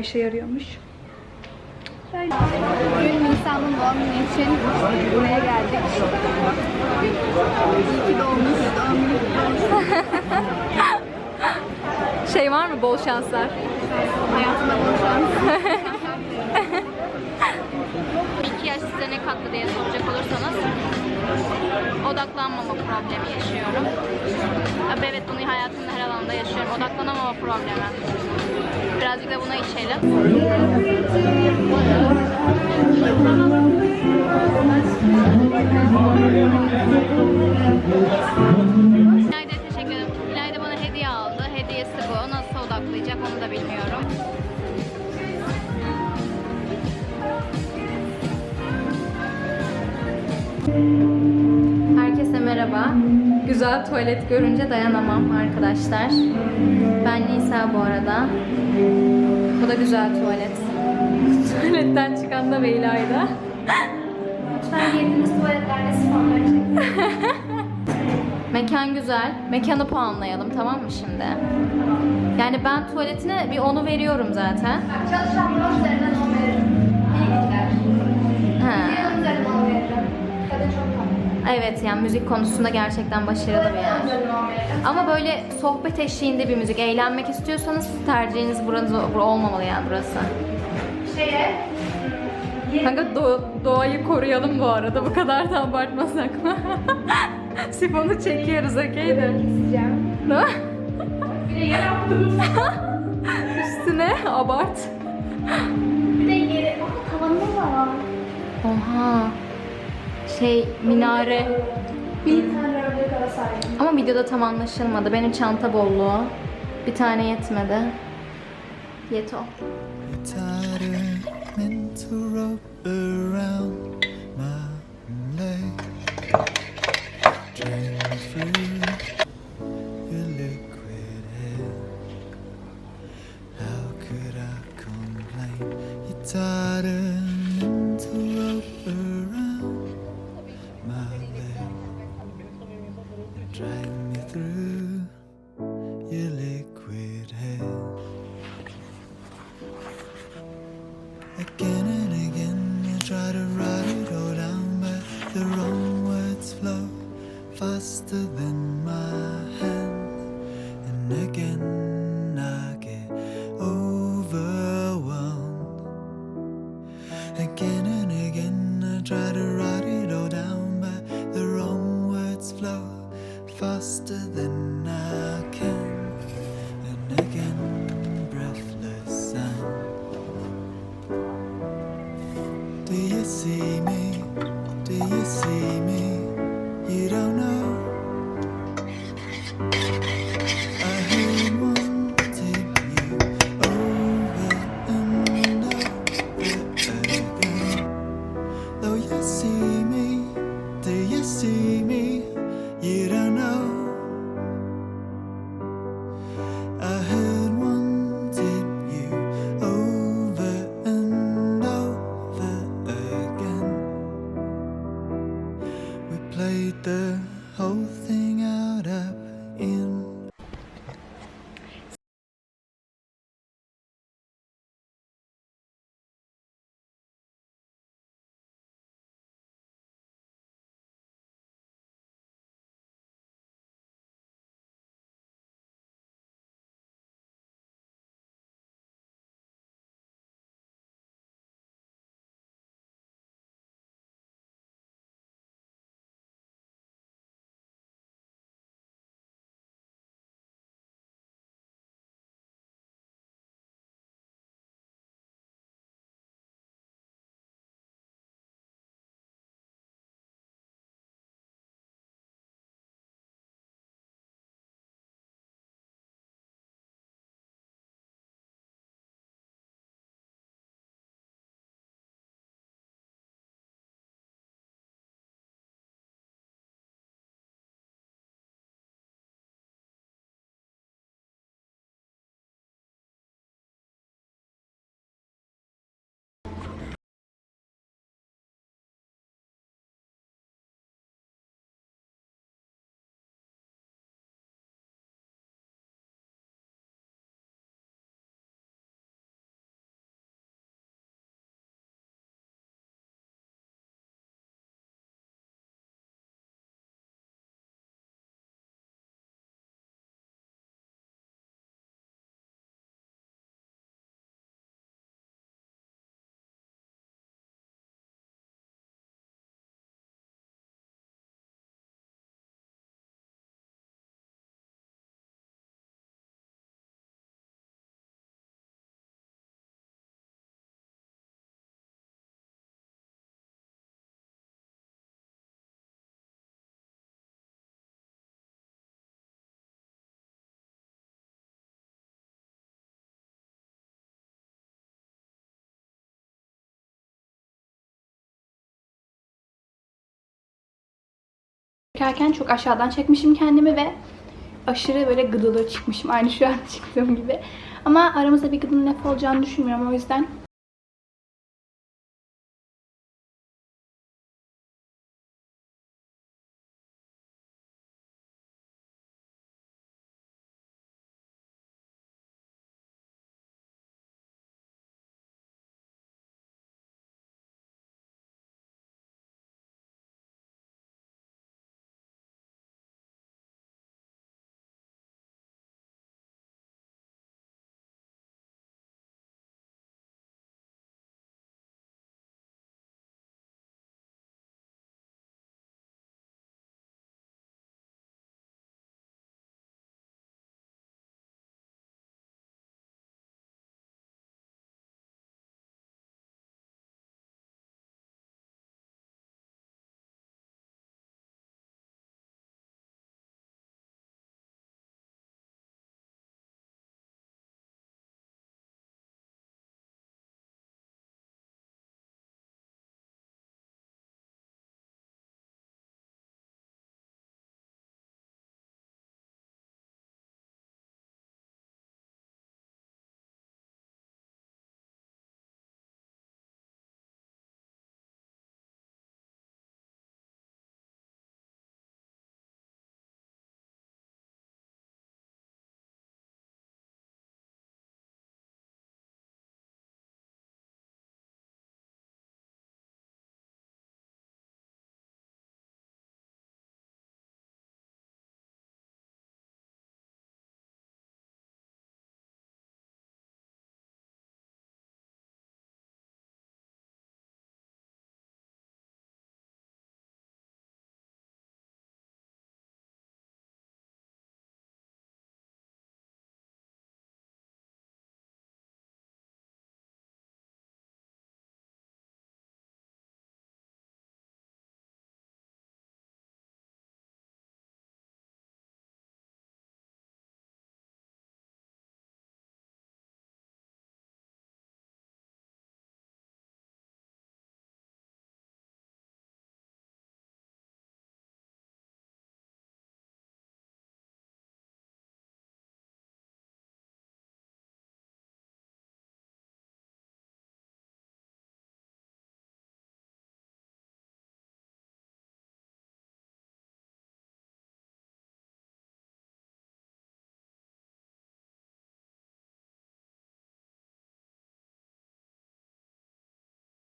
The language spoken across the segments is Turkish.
işe yarıyormuş. Bugün Nisan'ın doğum günü için buraya geldik. İyi ki doğmuş, doğum günü kutlu olsun. Şey var mı bol şanslar? Hayatında bol şans. İki yaş size ne kattı diye soracak olursanız odaklanmama problemi yaşıyorum. Abi Evet bunu hayatımın her alanında yaşıyorum. Odaklanamama problemi. Birazcık da buna içelim. İlayda'ya teşekkür ederim. İlayda bana hediye aldı. Hediyesi bu. Nasıl odaklayacak onu da bilmiyorum. Herkese merhaba. Güzel tuvalet görünce dayanamam arkadaşlar. Ben Nisa bu arada. Bu da güzel tuvalet. Tuvaletten çıkan da Beyla'ydı. Lütfen girdiğiniz tuvaletlerde sifonları çekin. Mekan güzel. Mekanı puanlayalım tamam mı şimdi? Yani ben tuvaletine bir onu veriyorum zaten. Çalışan bro üzerinden 10 veririm. İyi gider. Ha. Diğer üzerinden 10 veririm. Kadın çok tatlı. Evet yani müzik konusunda gerçekten başarılı bir yer. Üzerinden 10 veririm. Ama böyle sohbet eşliğinde bir müzik, eğlenmek istiyorsanız tercihiniz burası bur- olmamalı yani burası. Şeye, Kanka do- doğayı koruyalım bu arada. Bu kadar da abartmasak mı? Sifonu çekiyoruz okey de. mi? Bir de yer. Üstüne abart. Bir de yeri. Bakın tavanı var. Oha. Şey minare. Bir tane örnek ara sahip. Ama videoda tam anlaşılmadı. Benim çanta bolluğu. Bir tane yetmedi. Mental rope around my leg. Çekerken çok aşağıdan çekmişim kendimi ve aşırı böyle gıdılı çıkmışım. Aynı şu an çıktığım gibi. Ama aramızda bir gıdının laf olacağını düşünmüyorum. O yüzden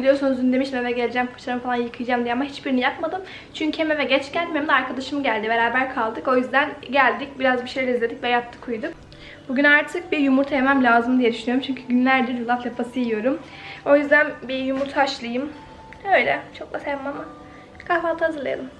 Biliyorsunuz dün demiştim eve geleceğim, fırçalarımı falan yıkayacağım diye ama hiçbirini yapmadım. Çünkü hem eve geç geldim hem de arkadaşım geldi. Beraber kaldık. O yüzden geldik, biraz bir şeyler izledik ve yattık uyuduk. Bugün artık bir yumurta yemem lazım diye düşünüyorum. Çünkü günlerdir yulaf lapası yiyorum. O yüzden bir yumurta haşlayayım. Öyle. Çok da sevmem ama. Kahvaltı hazırlayalım.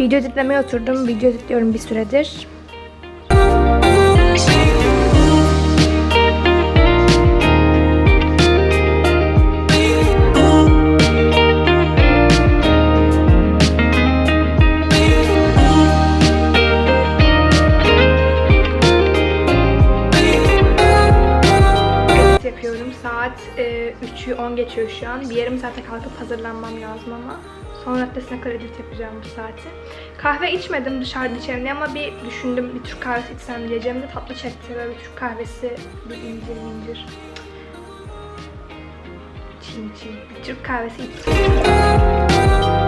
Video editlemeye oturdum. Video editliyorum bir süredir. Yapıyorum. Saat e, 3'ü 10 geçiyor şu an. Bir yarım saate kalkıp hazırlanmam lazım ama. Son raddesine kadar edit yapacağım bu saati. Kahve içmedim dışarıda içerim ama bir düşündüm bir Türk kahvesi içsem diyeceğim de tatlı çekti. Böyle Türk kahvesi bir incir incir. Çin çin. Bir Türk kahvesi içeceğim.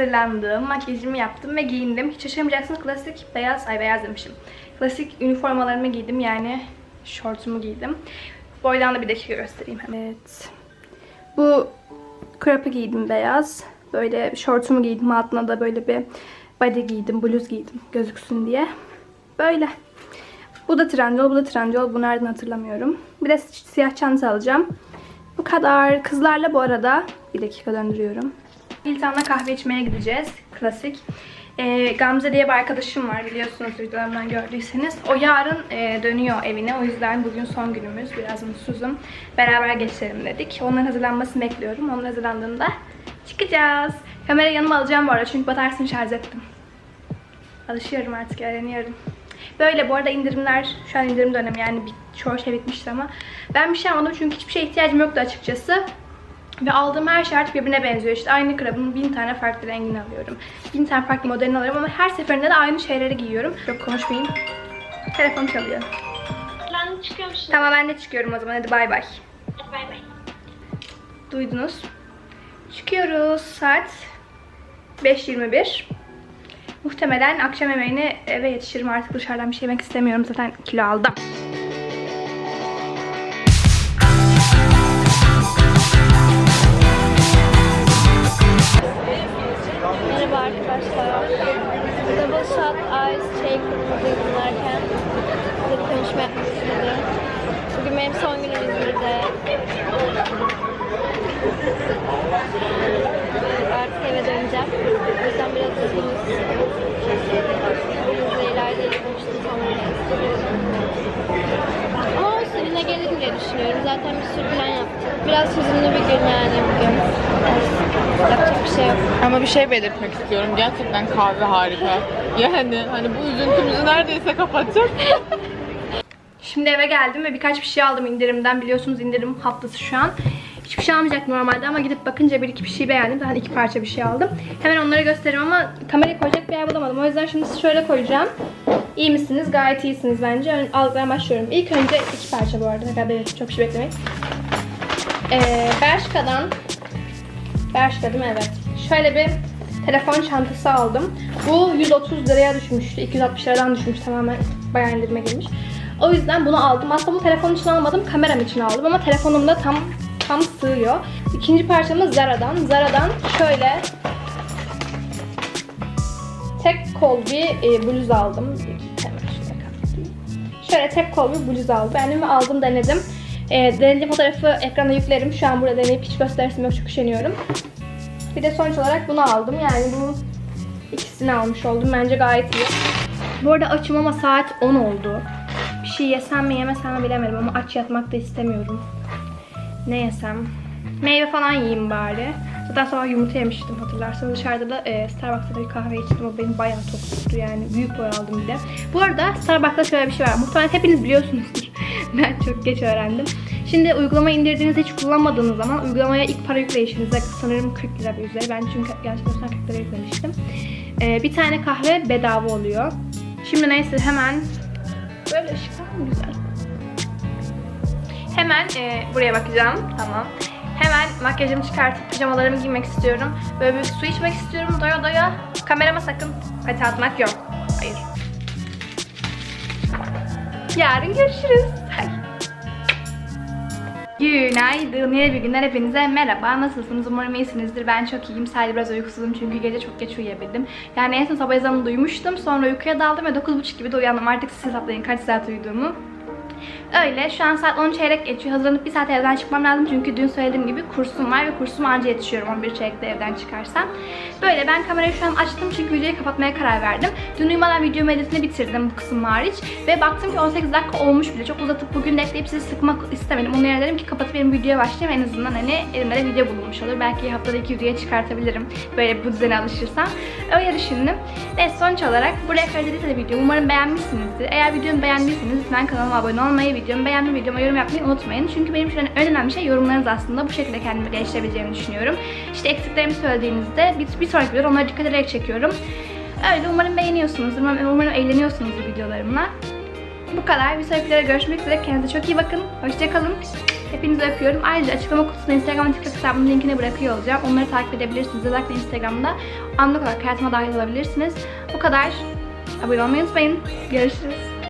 Hazırlandım, makyajımı yaptım ve giyindim. Hiç şaşırmayacaksınız klasik beyaz, ay beyaz demişim. Klasik üniformalarımı giydim yani şortumu giydim. Boydan da bir dakika göstereyim. Evet. Bu crap'ı giydim beyaz. Böyle şortumu giydim. Altına da böyle bir body giydim, bluz giydim gözüksün diye. Böyle. Bu da Trendyol, bu da Trendyol. Bu nereden hatırlamıyorum. Bir de siyah çanta alacağım. Bu kadar. Kızlarla bu arada bir dakika döndürüyorum. İltan'la kahve içmeye gideceğiz. Klasik. Ee, Gamze diye bir arkadaşım var biliyorsunuz videolarımdan gördüyseniz. O yarın e, dönüyor evine. O yüzden bugün son günümüz. Biraz mutsuzum. Beraber geçelim dedik. Onların hazırlanmasını bekliyorum. Onun hazırlandığında çıkacağız. Kamerayı yanıma alacağım bu arada çünkü bataryasını şarj ettim. Alışıyorum artık, öğreniyorum. Böyle bu arada indirimler, şu an indirim dönemi yani bir, çoğu şey bitmişti ama ben bir şey almadım çünkü hiçbir şeye ihtiyacım yoktu açıkçası. Ve aldığım her şey artık birbirine benziyor. İşte aynı krabın bin tane farklı rengini alıyorum. Bin tane farklı modelini alıyorum ama her seferinde de aynı şeyleri giyiyorum. Çok konuşmayayım. Telefon çalıyor. Ben de çıkıyor musun? Tamam ben de çıkıyorum o zaman. Hadi bay bay. Bay bay. Duydunuz. Çıkıyoruz. Saat 5.21. Muhtemelen akşam yemeğine eve yetişirim. Artık dışarıdan bir şey yemek istemiyorum. Zaten kilo aldım. Ama olsun yine gelirim diye düşünüyorum. Zaten bir sürü plan yaptık. Biraz hüzünlü bir gün yani bugün. Yapacak bir şey yok. Ama bir şey belirtmek istiyorum. Gerçekten kahve harika. Yani hani bu üzüntümüzü neredeyse kapatacak. Şimdi eve geldim ve birkaç bir şey aldım indirimden. Biliyorsunuz indirim haftası şu an. Hiçbir şey almayacaktım normalde ama gidip bakınca bir iki bir şey beğendim. Zaten iki parça bir şey aldım. Hemen onları gösteririm ama kamerayı koyacak bir yer bulamadım. O yüzden şimdi şöyle koyacağım. İyi misiniz? Gayet iyisiniz bence. Aldıktan başlıyorum. İlk önce iki parça bu arada. Tekrar belirttim. Çok şey beklemeyin. Ee, Bershka'dan Bershka değil mi? Evet. Şöyle bir telefon çantası aldım. Bu 130 liraya düşmüştü. 260 liradan düşmüş tamamen. Bayağı indirime girmiş. O yüzden bunu aldım. Aslında bu telefon için almadım. Kameram için aldım ama telefonumda tam tam sığıyor. İkinci parçamız Zara'dan. Zara'dan şöyle tek kol bir e, bluz aldım. Şöyle tek kol bir bluz aldım. Beğendim ve aldım denedim. E, denediğim fotoğrafı ekrana yüklerim. Şu an burada deneyip hiç gösteresim yok çok üşeniyorum. Bir de sonuç olarak bunu aldım. Yani bu ikisini almış oldum. Bence gayet iyi. Bu arada açım ama saat 10 oldu. Bir şey yesem mi yemesem mi bilemedim ama aç yatmak da istemiyorum. Ne yesem? Meyve falan yiyeyim bari. Zaten sabah yumurta yemiştim hatırlarsanız. Dışarıda da e, Starbucks'ta bir kahve içtim. O beni bayağı tok tuttu yani. Büyük boy aldım bir de. Bu arada Starbucks'ta şöyle bir şey var. Muhtemelen hepiniz biliyorsunuzdur. ben çok geç öğrendim. Şimdi uygulama indirdiğinizde hiç kullanmadığınız zaman uygulamaya ilk para yükleyişinizde sanırım 40 lira bir üzeri. Ben çünkü gerçekten 40 lira yüklemiştim. E, bir tane kahve bedava oluyor. Şimdi neyse hemen böyle ışık var mı güzel? Hemen e, buraya bakacağım. Tamam. Hemen makyajımı çıkartıp pijamalarımı giymek istiyorum. Böyle bir su içmek istiyorum doya doya. Kamerama sakın pati atmak yok. Hayır. Yarın görüşürüz. Günaydın. Yeni bir günden hepinize merhaba. Nasılsınız? Umarım iyisinizdir. Ben çok iyiyim. Sadece biraz uykusuzum çünkü gece çok geç uyuyabildim. Yani en son sabah ezanını duymuştum. Sonra uykuya daldım ve 9.30 gibi de uyandım. Artık siz hesaplayın kaç saat uyuduğumu. Öyle. Şu an saat 10 çeyrek geçiyor. Hazırlanıp bir saat evden çıkmam lazım. Çünkü dün söylediğim gibi kursum var ve kursuma anca yetişiyorum 11 çeyrekte evden çıkarsam. Böyle ben kamerayı şu an açtım çünkü videoyu kapatmaya karar verdim. Dün uyumadan video editini bitirdim bu kısım hariç. Ve baktım ki 18 dakika olmuş bile. Çok uzatıp bugün de ekleyip sizi sıkmak istemedim. Onun yerine ki kapatıp benim videoya başlayayım. En azından hani elimde de video bulunmuş olur. Belki haftada iki videoya çıkartabilirim. Böyle bu düzene alışırsam. Öyle düşündüm. Neyse sonuç olarak buraya kadar izlediyseniz video umarım beğenmişsinizdir. Eğer videomu beğendiyseniz lütfen kanalıma abone olmayı, videomu beğenmeyi, videoma yorum yapmayı unutmayın. Çünkü benim için en önemli şey yorumlarınız aslında. Bu şekilde kendimi geliştirebileceğimi düşünüyorum. İşte eksiklerimi söylediğinizde bir, bir sonraki videoda onlara dikkat ederek çekiyorum. Öyle umarım beğeniyorsunuz. Umarım, umarım eğleniyorsunuz bu videolarımla. Bu kadar. Bir sonraki videoda görüşmek üzere. Kendinize çok iyi bakın. Hoşçakalın. Hepinizi öpüyorum. Ayrıca açıklama kutusuna Instagram ve TikTok hesabımın linkini bırakıyor olacağım. Onları takip edebilirsiniz. Özellikle Instagram'da anlık olarak hayatıma dahil olabilirsiniz. Bu kadar. Abone olmayı unutmayın. Görüşürüz.